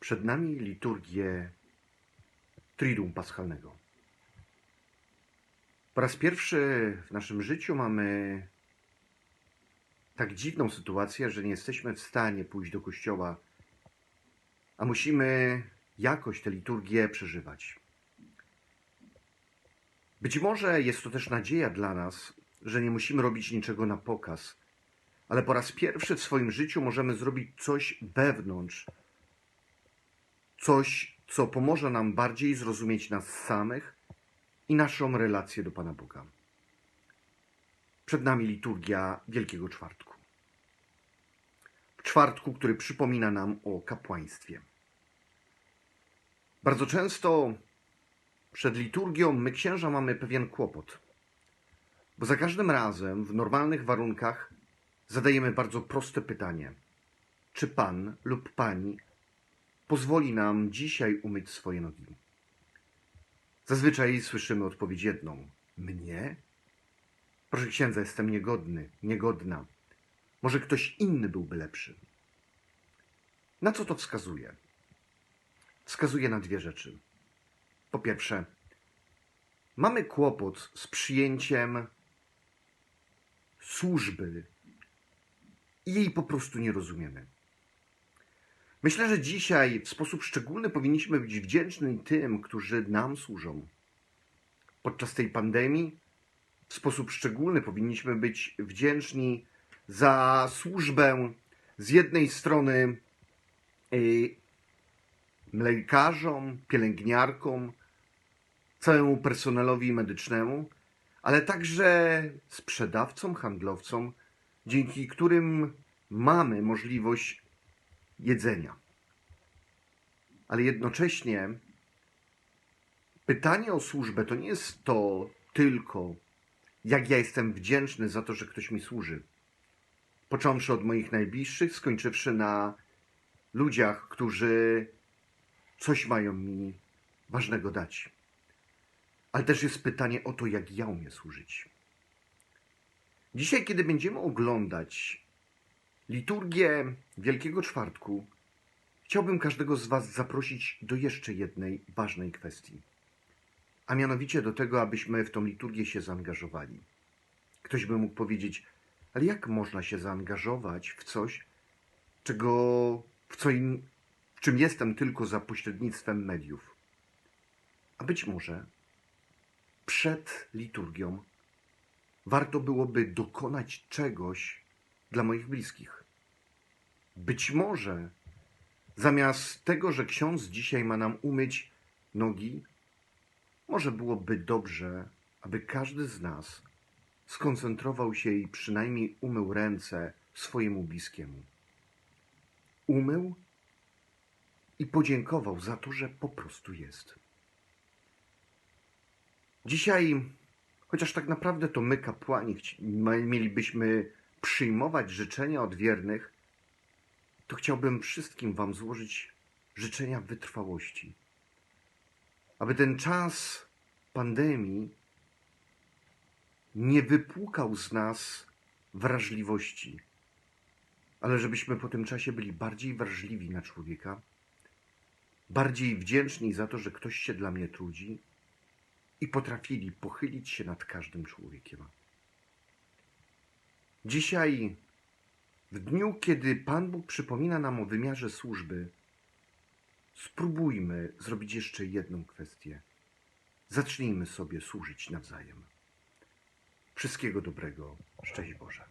Przed nami liturgię Triduum Paschalnego. Po raz pierwszy w naszym życiu mamy tak dziwną sytuację, że nie jesteśmy w stanie pójść do kościoła, a musimy jakoś tę liturgię przeżywać. Być może jest to też nadzieja dla nas, że nie musimy robić niczego na pokaz, ale po raz pierwszy w swoim życiu możemy zrobić coś wewnątrz, coś, co pomoże nam bardziej zrozumieć nas samych i naszą relację do Pana Boga. Przed nami liturgia Wielkiego Czwartku. Czwartku, który przypomina nam o kapłaństwie. Bardzo często przed liturgią my księża mamy pewien kłopot, bo za każdym razem w normalnych warunkach zadajemy bardzo proste pytanie: czy pan lub pani pozwoli nam dzisiaj umyć swoje nogi? Zazwyczaj słyszymy odpowiedź jedną: mnie? Proszę księdza, jestem niegodny, niegodna. Może ktoś inny byłby lepszy. Na co to wskazuje? Wskazuje na dwie rzeczy. Po pierwsze, mamy kłopot z przyjęciem służby i jej po prostu nie rozumiemy. Myślę, że dzisiaj w sposób szczególny powinniśmy być wdzięczni tym, którzy nam służą. Podczas tej pandemii w sposób szczególny powinniśmy być wdzięczni za służbę z jednej strony y, lekarzom, pielęgniarkom, całemu personelowi medycznemu, ale także sprzedawcom, handlowcom, dzięki którym mamy możliwość jedzenia. Ale jednocześnie pytanie o służbę to nie jest to tylko, jak ja jestem wdzięczny za to, że ktoś mi służy. Począwszy od moich najbliższych, skończywszy na ludziach, którzy coś mają mi ważnego dać. Ale też jest pytanie o to, jak ja umiem służyć. Dzisiaj, kiedy będziemy oglądać liturgię Wielkiego Czwartku, chciałbym każdego z Was zaprosić do jeszcze jednej ważnej kwestii. A mianowicie do tego, abyśmy w tą liturgię się zaangażowali. Ktoś by mógł powiedzieć, ale jak można się zaangażować w coś, czego, w, co w czym jestem tylko za pośrednictwem mediów? A być może przed liturgią warto byłoby dokonać czegoś dla moich bliskich. Być może zamiast tego, że ksiądz dzisiaj ma nam umyć nogi, może byłoby dobrze, aby każdy z nas skoncentrował się i przynajmniej umył ręce swojemu bliskiemu. Umył i podziękował za to, że po prostu jest. Dzisiaj, chociaż tak naprawdę to my, kapłani, mielibyśmy przyjmować życzenia od wiernych, to chciałbym wszystkim Wam złożyć życzenia wytrwałości. Aby ten czas pandemii nie wypłukał z nas wrażliwości, ale żebyśmy po tym czasie byli bardziej wrażliwi na człowieka, bardziej wdzięczni za to, że ktoś się dla mnie trudzi i potrafili pochylić się nad każdym człowiekiem. Dzisiaj, w dniu, kiedy Pan Bóg przypomina nam o wymiarze służby, spróbujmy zrobić jeszcze jedną kwestię. Zacznijmy sobie służyć nawzajem. Wszystkiego dobrego. Szczęść Boże.